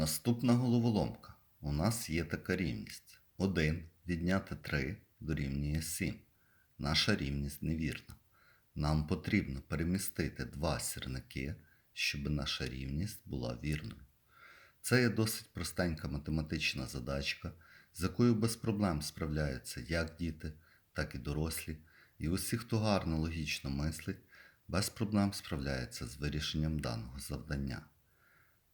Наступна головоломка. У нас є така рівність. 1 відняти 3 дорівнює 7. Наша рівність невірна. Нам потрібно перемістити два сірники, щоб наша рівність була вірною. Це є досить простенька математична задачка, з якою без проблем справляються як діти, так і дорослі, і усі, хто гарно логічно мислить, без проблем справляється з вирішенням даного завдання.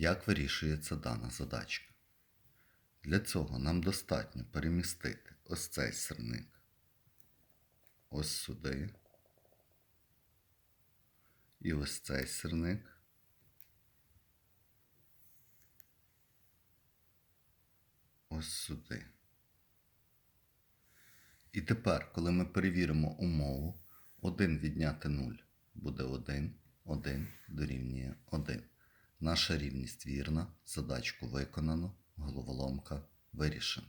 Як вирішується дана задачка? Для цього нам достатньо перемістити ось цей сирник ось сюди. І ось цей сирник. Ось сюди. І тепер, коли ми перевіримо умову, 1 відняти 0 буде 1, 1 дорівнює 1. Наша рівність вірна, задачку виконано, головоломка вирішена.